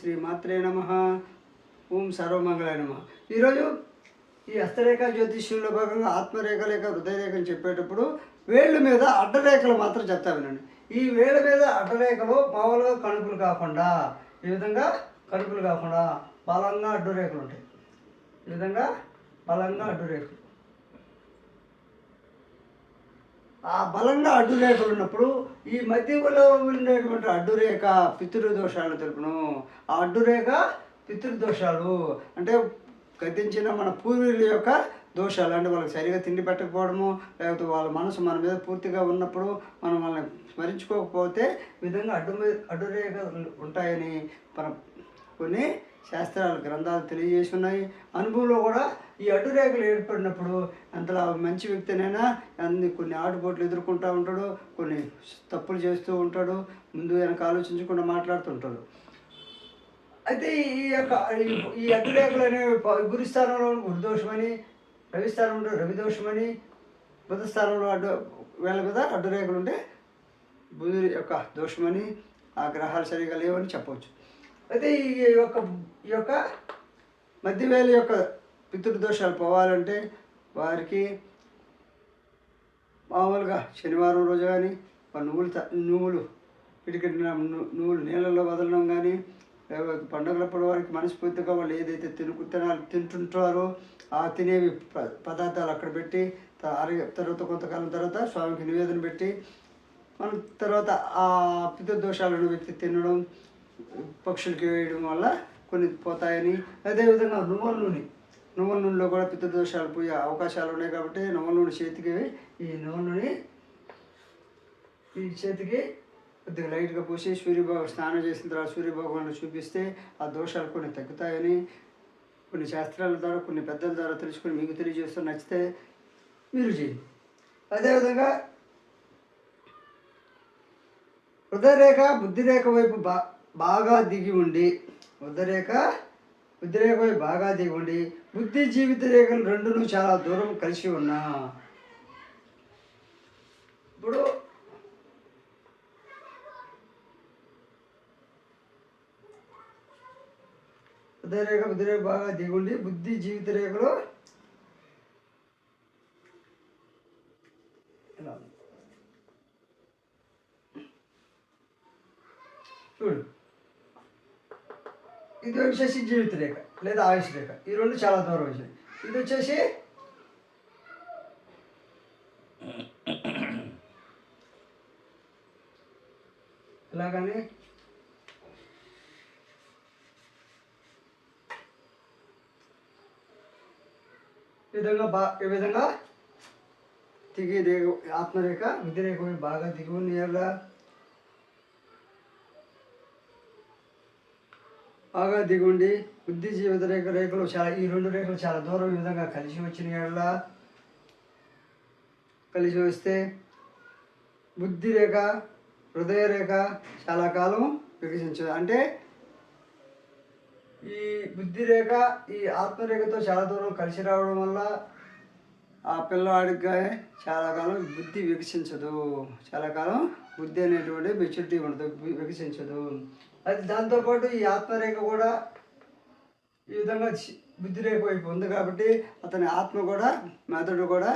శ్రీ మాత్రే నమ. ఓం సర్వమంగళాయ నమ. ఈరోజు ఈ హస్తరేఖ జ్యోతిష్యంలో భాగంగా ఆత్మరేఖ లేక హృదయరేఖ అని చెప్పేటప్పుడు వేళ్ళ మీద అడ్డరేఖలు మాత్రం చెప్తా వినండి. ఈ వేళ్ళ మీద అడ్డరేఖలు మామూలుగా కణుకులు కాకుండా ఈ విధంగా కణుకులు కాకుండా బలంగా అడ్డురేఖలు ఉంటాయి. ఈ విధంగా బలంగా అడ్డురేఖలు. ఆ బలంగా అడ్డురేఖలు ఉన్నప్పుడు ఈ మధ్యలో ఉండేటువంటి అడ్డురేఖ పితృదోషాలు తెలుపును ఆ అడ్డురేఖ పితృదోషాలు అంటే గతించిన మన పూర్వీకుల యొక్క దోషాలు. అంటే వాళ్ళకి సరిగా తిండి పెట్టకపోవడము లేకపోతే వాళ్ళ మనసు మన మీద పూర్తిగా ఉన్నప్పుడు మనం వాళ్ళని స్మరించుకోకపోతే విధంగా అడ్డు మీద ఉంటాయని మన కొన్ని శాస్త్రాలు గ్రంథాలు తెలియజేసి ఉన్నాయి. అనుభవంలో కూడా ఈ అడ్డురేఖలు ఏర్పడినప్పుడు అంతలా మంచి వ్యక్తినైనా అన్ని కొన్ని ఆటుపోట్లు ఎదుర్కొంటూ ఉంటాడు కొన్ని తప్పులు చేస్తూ ఉంటాడు ముందు వెనక ఆలోచించకుండా మాట్లాడుతుంటాడు. అయితే ఈ యొక్క ఈ- అడ్డురేఖలు అనేవి గురుస్థానంలో గురి స్థానంలో గురుదోషమని రవిస్థానంలో రవిదోషమని రవి దోషమని బుధ స్థానంలో అడ్డు వేళ మీద అడ్డురేఖలు ఉంటే బుధుడి యొక్క దోషమని ఆ గ్రహాలు సరిగా లేవని చెప్పవచ్చు. అయితే ఈ యొక్క ఈ యొక్క మధ్యవేళ యొక్క పితృదోషాలు పోవాలంటే వారికి మామూలుగా శనివారం రోజు కానీ నువ్వులు నువ్వులు పిడికిడి నువ్వులు నీళ్ళల్లో వదలడం కానీ పండుగలప్పుడు వారికి మనస్ఫూర్తిగా వాళ్ళు ఏదైతే తిను తినాలి తింటుంటారో ఆ తినేవి ప- పదార్థాలు అక్కడ పెట్టి తర్వాత కొంతకాలం తర్వాత స్వామికి నివేదన పెట్టి మనం తర్వాత ఆ పితృదోషాలను వ్యక్తి తినడం పక్షులకి వేయడం వల్ల కొన్ని పోతాయని అదేవిధంగా నువ్వుల నూనె. నువ్వుల నూనెలో కూడా పితృదోషాలు పోయే అవకాశాలు ఉన్నాయి కాబట్టి నువ్వుల నూనె చేతికి ఈ నూనెని నూనె ఈ చేతికి కొద్దిగా లైట్గా పూసి సూర్యభగ స్నానం చేసిన తర్వాత సూర్యభగవాన్ని చూపిస్తే ఆ దోషాలు కొన్ని తగ్గుతాయని కొన్ని శాస్త్రాల ద్వారా కొన్ని పెద్దల ద్వారా తెలుసుకొని మీకు తెలియజేస్తూ నచ్చితే మీరు చేయండి. అదేవిధంగా హృదయరేఖ బుద్ధిరేఖ వైపు బా బాగా దిగి ఉండి హృదయరేఖ ఉద్రేకమై బాగా దిగి బుద్ధి జీవిత రేఖలు రెండును చాలా దూరం కలిసి ఉన్నా. ఇప్పుడు ఉదయరేఖ బుద్ధిరేఖ బాగా దిగుండి బుద్ధి జీవిత రేఖలు చూడు. ఇది వచ్చేసి జీవిత రేఖ లేదా ఆయుష్ రేఖ. ఈ రెండు చాలా దూరం వచ్చినాయి. ఇది వచ్చేసి ఇలాగని ఈ విధంగా బా ఈ విధంగా దిగి రేఖ ఆత్మరేఖ విధిరేఖ బాగా దిగువ ఉంది. బాగా దిగుండి బుద్ధి జీవిత రేఖ రేఖలు చాలా ఈ రెండు రేఖలు చాలా దూరం ఈ విధంగా కలిసి వచ్చిన ఎడలా కలిసి వస్తే బుద్ధి రేఖ హృదయ రేఖ చాలా కాలం వికసించదు అంటే ఈ బుద్ధి రేఖ ఈ ఆత్మరేఖతో చాలా దూరం కలిసి రావడం వల్ల ఆ పిల్లవాడికి చాలా కాలం బుద్ధి వికసించదు. చాలా కాలం బుద్ధి అనేటువంటి మెచ్యూరిటీ ఉండదు వికసించదు. అది దాంతోపాటు ఈ ఆత్మరేఖ కూడా ఈ విధంగా బుద్ధిరేఖ వైపు ఉంది కాబట్టి అతని ఆత్మ కూడా మెదడు కూడా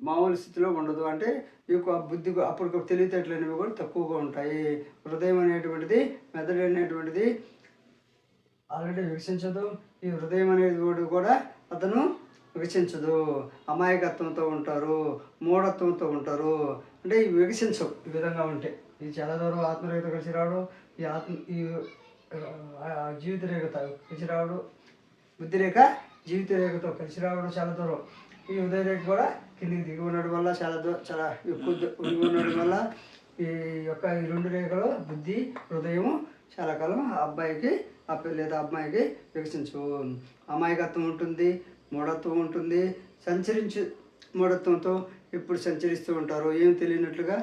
మామూలు స్థితిలో ఉండదు. అంటే ఎక్కువ బుద్ధి అప్పుడు తెలివితేటలనేవి కూడా తక్కువగా ఉంటాయి. హృదయం అనేటువంటిది మెదడు అనేటువంటిది ఆల్రెడీ వికసించదు ఈ హృదయం అనేది కూడా కూడా అతను వికసించదు అమాయకత్వంతో ఉంటారు మూఢత్వంతో ఉంటారు. అంటే ఇవి వికసించవు ఈ విధంగా ఉంటే. ఇది చాలా దూరం ఆత్మరేఖ కలిసి రావడం ఈ ఆత్మ ఈ జీవిత రేఖతో కలిసి రావడం బుద్ధి రేఖ జీవిత రేఖతో కలిసి రావడం చాలా దూరం. ఈ ఉదయ రేఖ కూడా కిందికి దిగి ఉండడం వల్ల చాలా దూరం చాలా ఎక్కువ దిగి ఉండడం వల్ల ఈ యొక్క ఈ రెండు రేఖలు బుద్ధి హృదయం చాలా కాలం ఆ అబ్బాయికి లేదా అమ్మాయికి వికసించు అమాయకత్వం ఉంటుంది మూఢత్వం ఉంటుంది సంచరించు మూఢత్వంతో ఇప్పుడు సంచరిస్తూ ఉంటారు. ఏం తెలియనట్లుగా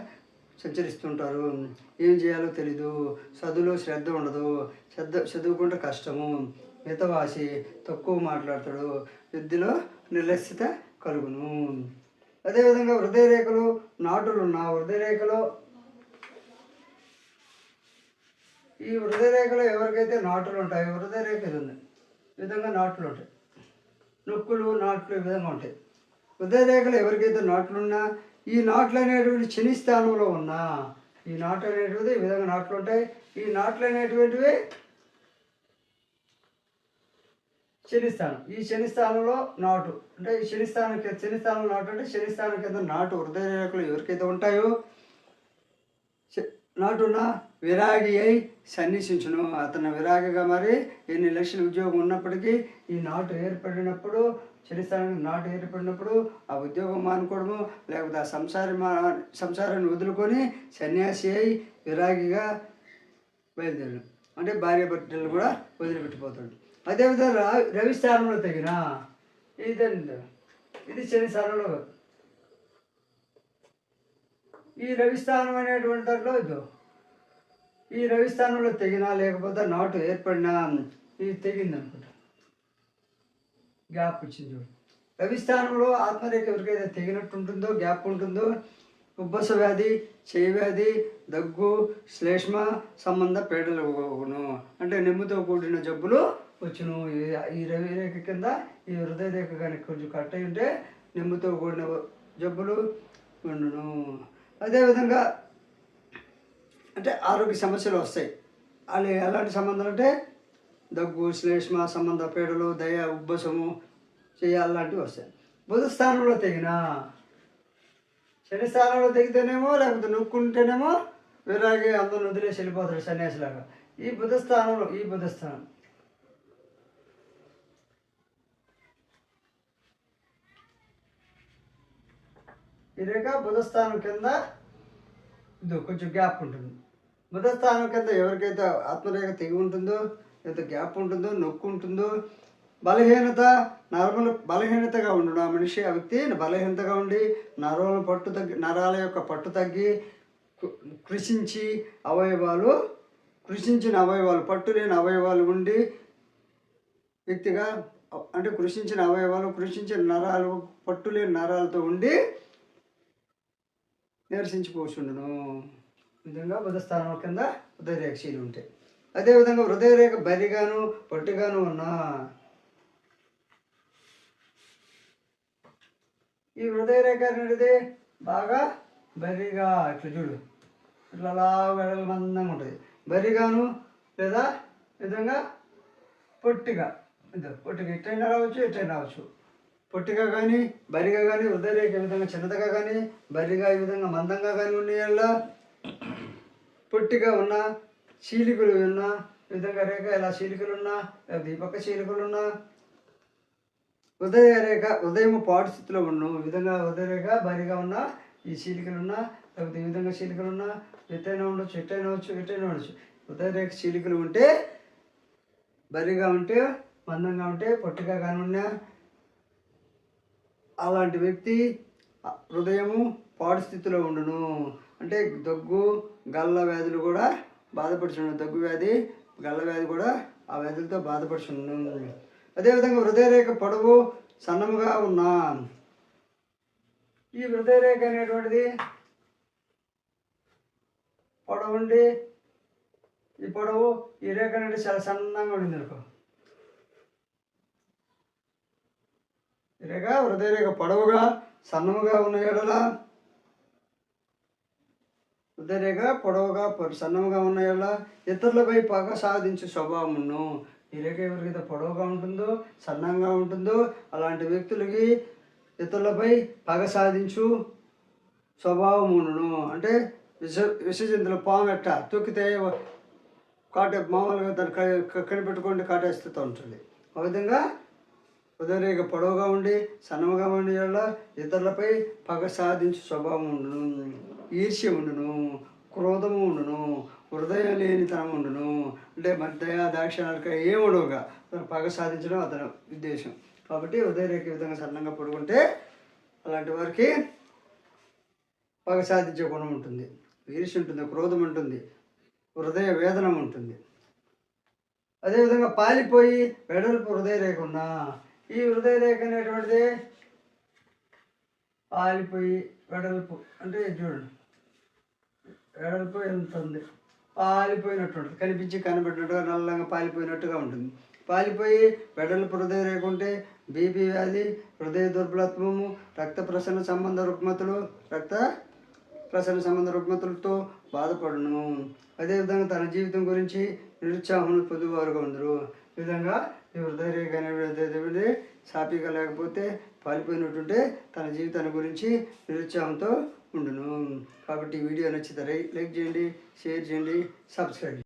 సంచరిస్తుంటారు. ఏం చేయాలో తెలీదు. చదువులో శ్రద్ధ ఉండదు. శ్రద్ధ చదువుకుంటే కష్టము. మితవాసి తక్కువ మాట్లాడతాడు. విద్యలో నిర్లక్ష్యత కలుగును. అదేవిధంగా హృదయ రేఖలు నాటులు ఉన్న హృదయ రేఖలో ఈ హృదయ రేఖలో ఎవరికైతే నాటులు ఉంటాయో హృదయ రేఖ ఇది ఉంది. ఈ విధంగా నాటులు ఉంటాయి నొక్కులు నాట్లు ఈ విధంగా ఉంటాయి. హృదయ రేఖలు ఎవరికైతే నాట్లు ఉన్నా ఈ నాట్లు అనేటువంటి శని స్థానంలో ఉన్నా ఈ నాట్లు అనేటువంటిది ఈ విధంగా నాట్లు ఉంటాయి. ఈ నాట్లు అనేటువంటివి శనిస్థానం ఈ శనిస్థానంలో నాటు. అంటే ఈ శనిస్థానం స్థానం శని స్థానంలో నాటు అంటే శనిస్థానం కింద నాటు హృదయ రేఖలు ఎవరికైతే ఉంటాయో నాటున్నా విరాగి అయి సన్నిసించును. అతను విరాగిగా మరి ఎన్ని లక్షల ఉద్యోగం ఉన్నప్పటికీ ఈ నాటు ఏర్పడినప్పుడు చిరస్థానానికి నాటు ఏర్పడినప్పుడు ఆ ఉద్యోగం మానుకోవడము లేకపోతే ఆ సంసార మా సంసారాన్ని వదులుకొని సన్యాసి అయి విరాగిగా బయలుదేరు అంటే భార్య భర్తలు కూడా వదిలిపెట్టిపోతాడు. అదేవిధంగా రవి స్థానంలో తగిన ఇదండి ఇది శని స్థానంలో. ఈ రవిస్థానం అనేటువంటి దాంట్లో ఈ ఈ రవిస్థానంలో తెగినా లేకపోతే నాటు ఏర్పడినా ఇది తెగింది అనుకుంటా. గ్యాప్ వచ్చింది చూడు. రవిస్థానంలో ఆత్మరేఖ ఎవరికైతే తెగినట్టు ఉంటుందో గ్యాప్ ఉంటుందో ఉబ్బస వ్యాధి చేయి వ్యాధి దగ్గు శ్లేష్మ సంబంధ పేడలు అంటే నెమ్ముతో కూడిన జబ్బులు వచ్చును. ఈ- ఈ రవి రేఖ కింద ఈ హృదయ రేఖ కానీ కొంచెం కట్ అయి ఉంటే నెమ్ముతో కూడిన జబ్బులు ఉండును. అదేవిధంగా అంటే ఆరోగ్య సమస్యలు వస్తాయి. వాళ్ళు ఎలాంటి సంబంధాలు అంటే దగ్గు శ్లేష్మ సంబంధ పీడలు దయ ఉబ్బసము చేయాలంటివి వస్తాయి. బుధ స్థానంలో తెగినా శని స్థానంలో తెగితేనేమో లేకపోతే నొక్కుంటేనేమో విరాగి అందరూ వదిలేసి వెళ్ళిపోతాడు సన్యాసిలాగా. ఈ బుధ స్థానంలో ఈ బుధ స్థానం. ఈ రేఖ బుధస్థానం కింద ఇది కొంచెం గ్యాప్ ఉంటుంది. బుధస్థానం కింద ఎవరికైతే ఆత్మరేఖ తెగి ఉంటుందో లేదా గ్యాప్ ఉంటుందో నొక్కు ఉంటుందో బలహీనత నరములు బలహీనతగా ఉండు ఆ మనిషి ఆ వ్యక్తి బలహీనతగా ఉండి నరాల పట్టు తగ్గి నరాల యొక్క పట్టు తగ్గి కృషించి అవయవాలు కృషించిన అవయవాలు పట్టు లేని అవయవాలు ఉండి వ్యక్తిగా అంటే కృషించిన అవయవాలు కృషించిన నరాలు పట్టు లేని నరాలతో ఉండి నిరసించిపోచుండును. విధంగా బుధస్థానం కింద హృదయరేఖ శీలు ఉంటాయి అదేవిధంగా హృదయరేఖ బరిగాను పొట్టిగాను ఉన్న ఈ హృదయరేఖ అనేది బాగా బరిగా ఇట్లా చూడు. ఇట్లా అలా వెడల మందంగా ఉంటుంది. బరిగాను లేదా విధంగా పొట్టిగా. ఇదో పొట్టిగా ఎట్టైనా రావచ్చు ఎట్టైనా రావచ్చు. పొట్టిగా కానీ బరిగా కానీ హృదయరేఖ ఈ విధంగా చిన్నదిగా కానీ బరిగా ఈ విధంగా మందంగా కానీ ఉండేళ్ళ పొట్టిగా ఉన్న చీలికలు ఉన్న విధంగా రేఖ ఇలా చీలికలు ఉన్నా లేకపోతే ఈ పక్క ఉన్నా ఉదయ రేఖ ఉదయం పాడు స్థితిలో ఉన్న ఈ విధంగా ఉదయరేఖ భారీగా ఉన్న ఈ చీలికలున్నా లేకపోతే ఈ విధంగా చీలికలున్నా ఎట్టైనా ఉండొచ్చు ఎట్టైనా ఉండొచ్చు ఎట్టైనా ఉండొచ్చు. ఉదయరేఖ చీలికలు ఉంటే బరిగా ఉంటే మందంగా ఉంటే పొట్టిగా కానున్నా అలాంటి వ్యక్తి హృదయము పాడు స్థితిలో ఉండును. అంటే దగ్గు గల్ల వ్యాధులు కూడా బాధపడుచున్నాడు దగ్గు వ్యాధి గల్ల వ్యాధి కూడా ఆ వ్యాధులతో బాధపడుచున్నాడు అదేవిధంగా హృదయరేఖ పొడవు సన్నముగా ఉన్నా ఈ హృదయరేఖ అనేటువంటిది పొడవు ఉండి ఈ పొడవు ఈ రేఖ అనేది చాలా సన్నంగా ఉండింది అనుకో. రేఖ హృదయరేఖ పొడవుగా సన్నముగా ఉన్న ఎడల హృదయరేఖ పొడవుగా పొ- సన్నముగా ఉన్న ఇతరులపై పగ సాధించే స్వభావమును. ఈ ఎవరికైతే పొడవుగా ఉంటుందో సన్నంగా ఉంటుందో అలాంటి వ్యక్తులకి ఇతరులపై పగ సాధించు స్వభావమును అంటే విష విషజంతుల పాము ఎట్ట తొక్కితే కాటే మామూలుగా దాన్ని కనిపెట్టుకోండి కాటేస్తూ ఉంటుంది ఆ విధంగా ఉదయరేఖ పొడవుగా ఉండి సన్నముగా ఉండి ఇతరులపై పగ సాధించు స్వభావం ఉండును ఈర్ష్య ఉండును క్రోధము ఉండును హృదయం లేనితనం ఉండును అంటే మధ్య దాక్షిణాలక ఏముడవుగా అతను పగ సాధించడం అతను ఉద్దేశం. కాబట్టి హృదయరేఖ విధంగా సన్నంగా పడుకుంటే అలాంటి వారికి పగ సాధించే గుణం ఉంటుంది. ఈర్ష్య ఉంటుంది క్రోధం ఉంటుంది హృదయ వేదన ఉంటుంది. అదేవిధంగా పాలిపోయి వెడల్పు హృదయ రేఖ ఉన్నా ఈ హృదయ రేఖ అనేటువంటిది పాలిపోయి వెడల్పు అంటే చూడండి వెడల్పు ఎంత ఉంది పాలిపోయినట్టు ఉంటుంది. కనిపించి కనబడినట్టుగా నల్లంగా పాలిపోయినట్టుగా ఉంటుంది. పాలిపోయి వెడల్పు హృదయ రేకుంటే బీపీ వ్యాధి హృదయ దుర్బలత్వము రక్త ప్రసరణ సంబంధ రుగ్మతులు రక్త ప్రసరణ సంబంధ రుగ్మతులతో బాధపడును. అదేవిధంగా తన జీవితం గురించి నిరుత్సాహం పొందువారుగా ఉండరు ఈ విధంగా ఈ సాపిక లేకపోతే పాలిపోయినట్టుంటే తన జీవితాన్ని గురించి నిరుత్సాహంతో ఉండును. కాబట్టి ఈ వీడియో నచ్చితే లైక్ చేయండి షేర్ చేయండి సబ్స్క్రైబ్